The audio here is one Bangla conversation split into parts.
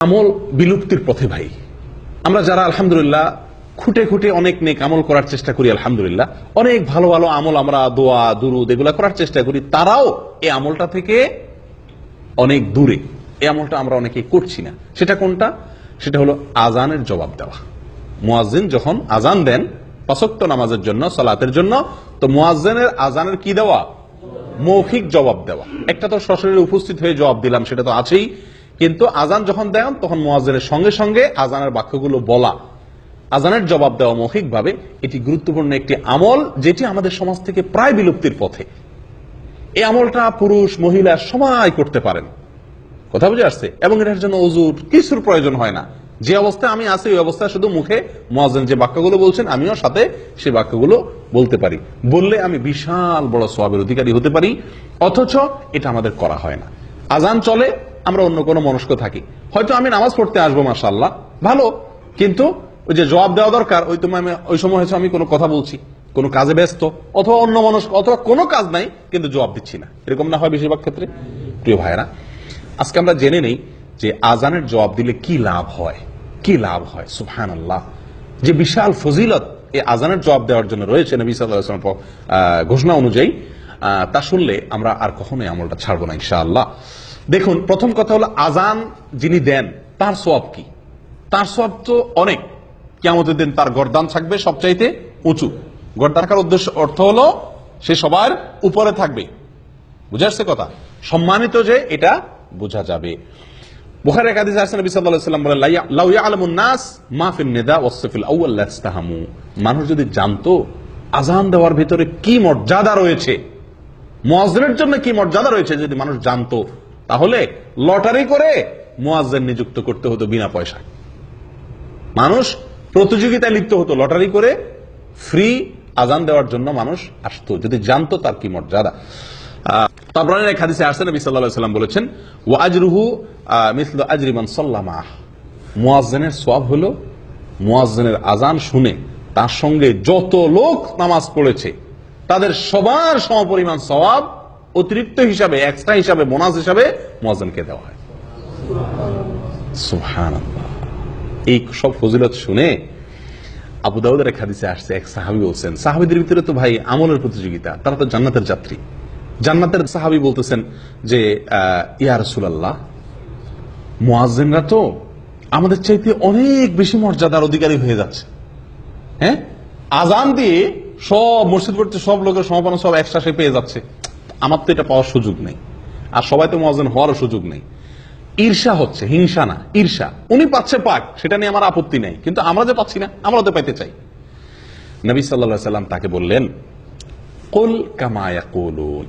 আমল বিলুপ্তির পথে ভাই। আমরা যারা আলহামদুলিল্লাহ খুঁটে খুঁটে অনেক নেক আমল করার চেষ্টা করি, আলহামদুলিল্লাহ, অনেক ভালো ভালো আমল আমরা দোয়া, দুরুদ এগুলা করার চেষ্টা করি, তারাও এই আমলটা থেকে অনেক দূরে। এই আমলটা আমরা অনেকে করছি না। সেটা কোনটা? সেটা হলো আজানের জবাব দেওয়া। মুয়াজ্জিন যখন আজান দেন, পাঁচক্ত নামাজের জন্য, সালাতের জন্য, তো মুয়াজ্জিনের আজানের কি দেওয়া? মৌখিক জবাব দেওয়া। একটা তো সশরীরে উপস্থিত হয়ে জবাব দিলাম, সেটা তো আছেই। কিন্তু আজান যখন দেন, তখন মুয়াজ্জিনের সঙ্গে সঙ্গে আজানের বাক্যগুলো বলা। আজানের জবাব দেওয়া মৌখিকভাবে এটি গুরুত্বপূর্ণ একটি আমল, যেটি আমাদের সমাজ থেকে প্রায় বিলুপ্তির পথে। এই আমলটা পুরুষ, মহিলা সবাই করতে পারেন। কথা বুঝে আসছে? এবং এটার জন্য অজুর কিছুর প্রয়োজন হয় না। যে অবস্থায় আমি আছি, ওই অবস্থায় শুধু মুখে মহাজন যে বাক্যগুলো বলছেন, আমিও সাথে সেই বাক্যগুলো বলতে পারি। বললে আমি বিশাল বড় সবের অধিকারী হতে পারি, অথচ এটা আমাদের করা হয় না। আজান চলে আমরা অন্য কোনো মনস্ক থাকি। হয়তো আমি নামাজ পড়তে আসব মাসাল্লাহ ভালো। কিন্তু ওই যে জবাব দেওয়া দরকার ওই তোমায় ওই সময় হয়তো আমি কোনো কথা বলছি কোনো কাজে ব্যস্ত অথবা অন্য মনস্ক অথবা কোনো কাজ নাই কিন্তু জবাব দিচ্ছি না। এরকম না হয় বেশিরভাগ ক্ষেত্রে? প্রিয় ভাইরা আজকে আমরা জেনে নেই যে আজানের জবাব দিলে কি লাভ হয়। কি লাভ হয়? সুহান আল্লাহ যে বিশাল ফজিলত এই আজানের জবাব দেওয়ার জন্য রয়েছে নবী আসলাম ঘোষণা অনুযায়ী আহ, তা শুনলে আমরা আর কখনোই আমলটা ছাড়বো না ইনশাআল্লাহ। দেখুন, প্রথম কথা হলো আজান যিনি দেন, তার সব কি? তার সব তো অনেক। কেমতের দিন তার গরদান থাকবে সবচাইতে উঁচু। গরদান থাকার উদ্দেশ্য অর্থ হলো, সে সবার উপরে থাকবে। বুঝে আসছে কথা? সম্মানিত যে এটা বোঝা যাবে। বুখারী হাদিসে আসছে, নবী সাল্লাল্লাহু আলাইহি ওয়াসাল্লাম বলেন নাস মা ফিন নিদা আউয়াল লাস্তাহামু মানুষ যদি জানতো আজান দেওয়ার ভিতরে কি মর্যাদা রয়েছে, মুয়াজ্জিনের জন্য কি মর্যাদা রয়েছে, যদি মানুষ জানতো তাহলে লটারি করে মুয়াজ্জিন নিযুক্ত করতে হতো বিনা পয়সায়। মানুষ প্রতিযোগিতায় লিপ্ত হতো লটারি করে ফ্রি আজান দেওয়ার জন্য মানুষ আসতো। যদি জানতো তার কি মর্যাদা। তাবরানের এক হাদিসে আসছে, নবী আলাইহি সাল্লাম বলেছেন, ওয়া আজরুহু মিসলু আজরি মান সাল্লামা। মুয়াজ্জিনের সওয়াব হলো মুয়াজ্জিনের আজান শুনে তার সঙ্গে যত লোক নামাজ পড়েছে, তাদের সবার সমপরিমাণ সওয়াব অতিরিক্ত হিসাবে এক্সট্রা হিসাবে বোনাস হিসাবে মুয়াজ্জিনকে দেওয়া হয়। এই সব ফজিলত শুনে আবু দাউদের এক হাদিসে আসছে, এক সাহাবি বলছেন, সাহাবিদের ভিতরে তো ভাই আমলের প্রতিযোগিতা, তারা তো জান্নাতের যাত্রী। জান্নাতের সাহাবি বলতেছেন যে ইয়া রাসূলুল্লাহ, মুয়াজ্জিনরা তো আমাদের চাইতে অনেক বেশি মর্যাদার অধিকারী হয়ে যাচ্ছে। হ্যাঁ? আজান দিয়ে সব মসজিদ পড়তে সব লোকের সমাপনা সব একসাথে পেয়ে যাচ্ছে। আমার তো এটা পাওয়ার সুযোগ নেই। আর সবাই তো মহাজন হওয়ারও সুযোগ নেই। ঈর্ষা হচ্ছে, হিংসা না, ঈর্ষা। উনি পাচ্ছে পাক, সেটা নিয়ে আমার আপত্তি নেই। কিন্তু আমরা যে পাচ্ছি না, আমরা তো পাইতে চাই। নবী সাল্লাহ সাল্লাম তাকে বললেন, কুল কামায়া কুলুন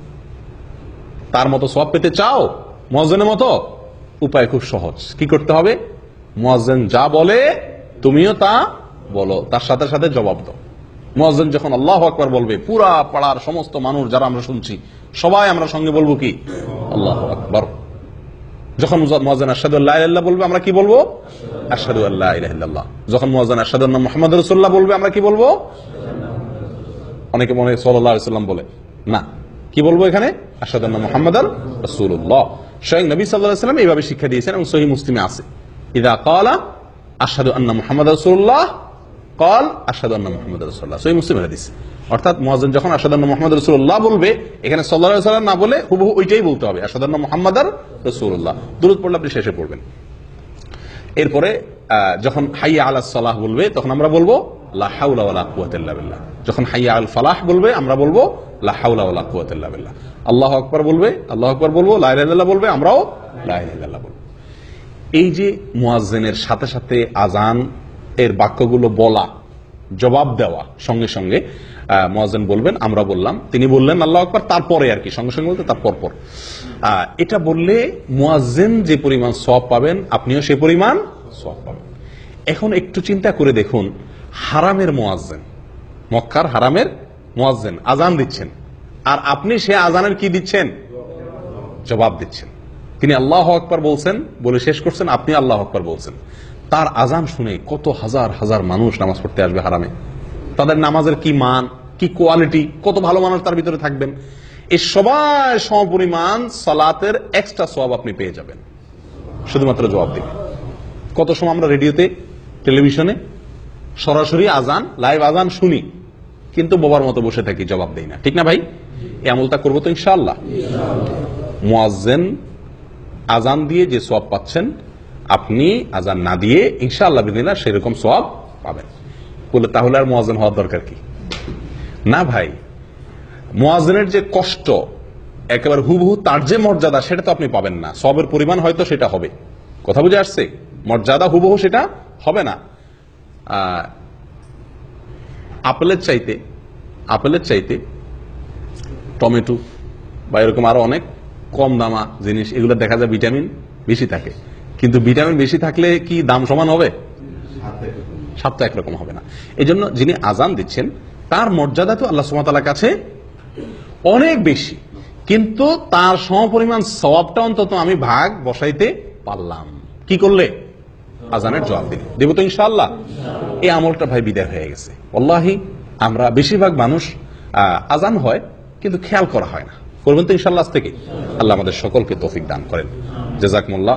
তার মতো সব পেতে চাও? মহাজনের মতো? উপায় খুব সহজ। কি করতে হবে? মহাজন যা বলে, তুমিও তা বলো। তার সাথে সাথে জবাব দাও। মহাজন যখন আল্লাহ আকবার বলবে, পুরা পাড়ার সমস্ত মানুষ যারা আমরা শুনছি, সবাই আমরা সঙ্গে বলব কি? আল্লাহ আকবর। যখন আসাদু আল্লাহ বলবে, আমরা কি বলব? ইলাহিল্লাহ যখন মহাজান আসাদু মোহাম্মদ রসুল্লাহ বলবে, আমরা কি বলব? অনেকে মনে সাল্লাহ সাল্লাম বলে। না। কি বলব এখানে? আসাদান্না মোহাম্মদ রসুল্লাহ স্বয়ং নবী এইভাবে শিক্ষা দিয়েছেন এবং সহি মুসলিমে আছে। ইদা আন্না কল আসাদু আন্না মোহাম্মদ রসুল্লাহ সহি মুসলিম হাদিস। অর্থাৎ মহাজন যখন আসাদান্না মোহাম্মদ রসুল্লাহ বলবে, এখানে সাল্লাহ সাল্লাম না বলে হুবহু ওইটাই বলতে হবে আসাদান্না মোহাম্মদ আর রসুল্লাহ দূরত পড়লে আপনি শেষে পড়বেন। এরপরে যখন হাইয়া আলা সালাহ বলবে, তখন আমরা বলব যখন হাইয়া আল ফালাহ বলবে, আমরা বলব, লা হাওলা ওয়ালা কুওয়াতা ইল্লা বিল্লাহ। আল্লাহু আকবার বলবে, আল্লাহ আকবার বলব, লা ইলাহা বলবে, আমরাও লা ইলাহা বলব। এই যে মুয়াজ্জিনের সাথে সাথে আজান এর বাক্যগুলো বলা জবাব দেওয়া সঙ্গে সঙ্গে আহ, বলবেন আমরা বললাম। তিনি বললেন আল্লাহ আকবার তারপরে আর কি সঙ্গে সঙ্গে বলতে তার পরপর। আহ, এটা বললে মুয়াজ্জিন যে পরিমাণ সব পাবেন আপনিও সেই পরিমাণ সব পাবেন। এখন একটু চিন্তা করে দেখুন হারামের মুয়াজ্জিন মক্কার হারামের মুয়াজ্জিন আজান দিচ্ছেন। আর আপনি সে আজানের কি দিচ্ছেন? জবাব দিচ্ছেন। তিনি আল্লাহ আকবার বলছেন বলে শেষ করছেন আপনি আল্লাহ আকবার বলছেন। তার আজান শুনে কত হাজার হাজার মানুষ নামাজ পড়তে আসবে হারামে। তাদের নামাজের কি মান, কি কোয়ালিটি কত ভালো মানুষ তার ভিতরে থাকবেন? এই সবাই সমপরিমাণ সালাতের এক্সট্রা সব আপনি পেয়ে যাবেন। শুধুমাত্র জবাব দিবেন কত সময় আমরা রেডিওতে, টেলিভিশনে সরাসরি আজান লাইভ আজান শুনি, কিন্তু বোবার মতো বসে থাকি, জবাব দেই না। ঠিক না ভাই? আমলটা করব তো ইনশাল্লাহ মুয়াজ্জেন আজান দিয়ে যে সব পাচ্ছেন আপনি আজান না দিয়ে ইনশাআল্লাহ বিদিনা সেরকম সব পাবেন। বলে তাহলে আর মুয়াজ্জেন হওয়ার দরকার কি? না ভাই, মুয়াজ্জেনের যে কষ্ট, একেবারে হুবহু তার যে মর্যাদা, সেটা তো আপনি পাবেন না। সবের পরিমাণ হয়তো সেটা হবে। কথা বুঝে আসছে? মর্যাদা হুবহু সেটা হবে না। আপেলের চাইতে আপেলের চাইতে টমেটো বা এরকম আরও অনেক কম দামা জিনিস, এগুলো দেখা যায় ভিটামিন বেশি থাকে। কিন্তু ভিটামিন বেশি থাকলে কি দাম সমান হবে? স্বাদ তো একরকম হবে না। এই জন্য যিনি আজান দিচ্ছেন, তার মর্যাদা তো আল্লাহ সুমাতালার কাছে অনেক বেশি। কিন্তু তার সমপরিমাণ সবাবটা অন্তত আমি ভাগ বসাইতে পারলাম। কি করলে? আজানের জবাব দিলে। দেব তো ইনশাল্লাহ এই আমলটা ভাই বিদায় হয়ে গেছে। আল্লাহি আমরা বেশিরভাগ মানুষ আজান হয়, কিন্তু খেয়াল করা হয় না। করবেন তো ইনশাল্লাহ থেকে। আল্লাহ আমাদের সকলকে তৌফিক দান করেন। জেজাকমুল্লাহ